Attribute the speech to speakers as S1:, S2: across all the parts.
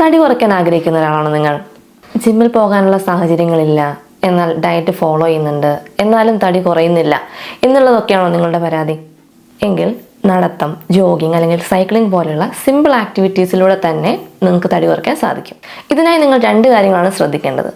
S1: തടി കുറയ്ക്കാൻ ആഗ്രഹിക്കുന്ന ഒരാളാണോ നിങ്ങൾ. ജിമ്മിൽ പോകാനുള്ള സാഹചര്യങ്ങളില്ല. എന്നാൽ ഡയറ്റ് ഫോളോ ചെയ്യുന്നുണ്ട്. എന്നാലും തടി കുറയുന്നില്ല എന്നുള്ളതൊക്കെയാണോ നിങ്ങളുടെ പരാതി? എങ്കിൽ നടത്തം ജോഗിങ് അല്ലെങ്കിൽ സൈക്ലിംഗ് പോലെയുള്ള സിമ്പിൾ ആക്ടിവിറ്റീസിലൂടെ തന്നെ നിങ്ങൾക്ക് തടി കുറയ്ക്കാൻ സാധിക്കും. ഇതിനായി നിങ്ങൾ രണ്ട് കാര്യങ്ങളാണ് ശ്രദ്ധിക്കേണ്ടത്.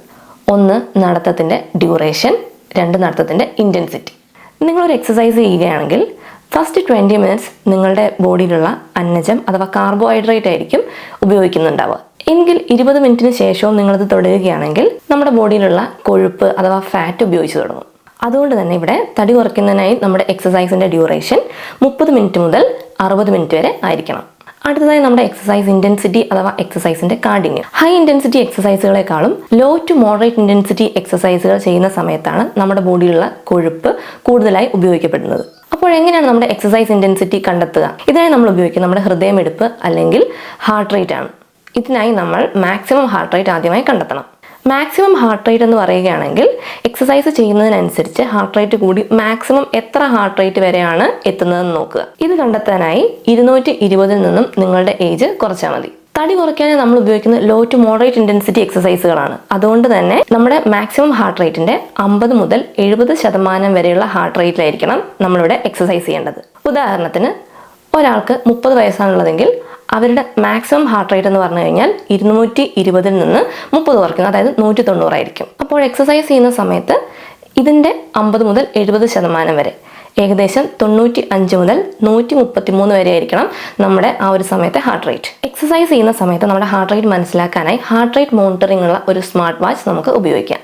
S1: ഒന്ന് നടത്തത്തിന്റെ ഡ്യൂറേഷൻ രണ്ട് നടത്തത്തിന്റെ ഇന്റൻസിറ്റി നിങ്ങളൊരു എക്സസൈസ് ചെയ്യുകയാണെങ്കിൽ ഫസ്റ്റ് ട്വന്റി മിനിറ്റ്സ് നിങ്ങളുടെ ബോഡിയിലുള്ള അന്നജം അഥവാ കാർബോഹൈഡ്രേറ്റ് ആയിരിക്കും ഉപയോഗിക്കുന്നുണ്ടാവുക. എങ്കിൽ ഇരുപത് മിനിറ്റിന് ശേഷവും നിങ്ങളത് തുടരുകയാണെങ്കിൽ നമ്മുടെ ബോഡിയിലുള്ള കൊഴുപ്പ് അഥവാ ഫാറ്റ് ഉപയോഗിച്ച് തുടങ്ങും. അതുകൊണ്ട് തന്നെ ഇവിടെ തടി കുറയ്ക്കുന്നതിനായി നമ്മുടെ എക്സസൈസിന്റെ ഡ്യൂറേഷൻ മുപ്പത് മിനിറ്റ് മുതൽ അറുപത് മിനിറ്റ് വരെ ആയിരിക്കണം. അടുത്തതായി നമ്മുടെ എക്സസൈസ് ഇന്റൻസിറ്റി അഥവാ എക്സസൈസിന്റെ കാഠിന്യം ഹൈ ഇന്റൻസിറ്റി എക്സസൈസുകളെക്കാളും ലോ ടു മോഡറേറ്റ് ഇന്റൻസിറ്റി എക്സസൈസുകൾ ചെയ്യുന്ന സമയത്താണ് നമ്മുടെ ബോഡിയിലുള്ള കൊഴുപ്പ് കൂടുതലായി ഉപയോഗിക്കപ്പെടുന്നത്. അപ്പോൾ എങ്ങനെയാണ് നമ്മുടെ എക്സസൈസ് ഇന്റൻസിറ്റി കണ്ടെത്തുക? ഇതിനായി നമ്മൾ ഉപയോഗിക്കുന്നത് നമ്മുടെ ഹൃദയമെടുപ്പ് അല്ലെങ്കിൽ ഹാർട്ട് റേറ്റ് ആണ്. ഇതിനായി നമ്മൾ മാക്സിമം ഹാർട്ട് റേറ്റ് ആദ്യമായി കണ്ടെത്തണം. മാക്സിമം ഹാർട്ട് റേറ്റ് എന്ന് പറയുകയാണെങ്കിൽ എക്സസൈസ് ചെയ്യുന്നതിനനുസരിച്ച് ഹാർട്ട് റേറ്റ് കൂടി മാക്സിമം എത്ര ഹാർട്ട് റേറ്റ് വരെയാണ് എത്തുന്നതെന്ന് നോക്കുക. ഇത് കണ്ടെത്താനായി ഇരുന്നൂറ്റി ഇരുപതിൽ നിന്നും നിങ്ങളുടെ ഏജ് കുറച്ചാൽ മതി. തടി കുറയ്ക്കാനായി നമ്മൾ ഉപയോഗിക്കുന്ന ലോ ടു മോഡറേറ്റ് ഇന്റൻസിറ്റി എക്സസൈസുകളാണ് അതുകൊണ്ട് തന്നെ നമ്മുടെ മാക്സിമം ഹാർട്ട് റേറ്റിന്റെ അമ്പത് മുതൽ എഴുപത് ശതമാനം വരെയുള്ള ഹാർട്ട് റേറ്റിലായിരിക്കണം നമ്മളിവിടെ എക്സസൈസ് ചെയ്യേണ്ടത്. ഉദാഹരണത്തിന് ഒരാൾക്ക് മുപ്പത് വയസ്സാണുള്ളതെങ്കിൽ അവരുടെ മാക്സിമം ഹാർട്ട് റേറ്റ് എന്ന് പറഞ്ഞു കഴിഞ്ഞാൽ ഇരുന്നൂറ്റി ഇരുപതിൽ നിന്ന് മുപ്പത് കുറയ്ക്കുന്നു. അതായത് നൂറ്റി തൊണ്ണൂറായിരിക്കും. അപ്പോൾ എക്സസൈസ് ചെയ്യുന്ന സമയത്ത് ഇതിന്റെ അമ്പത് മുതൽ എഴുപത് ശതമാനം വരെ. ഏകദേശം തൊണ്ണൂറ്റി അഞ്ച് മുതൽ നൂറ്റി മുപ്പത്തി മൂന്ന് വരെ ആയിരിക്കണം നമ്മുടെ ആ ഒരു സമയത്തെ ഹാർട്ട് റേറ്റ് എക്സസൈസ് ചെയ്യുന്ന സമയത്ത് നമ്മുടെ ഹാർട്ട് റേറ്റ് മനസ്സിലാക്കാനായി ഹാർട്ട് റേറ്റ് മോണിറ്ററിംഗ് ഉള്ള ഒരു സ്മാർട്ട് വാച്ച് നമുക്ക് ഉപയോഗിക്കാം.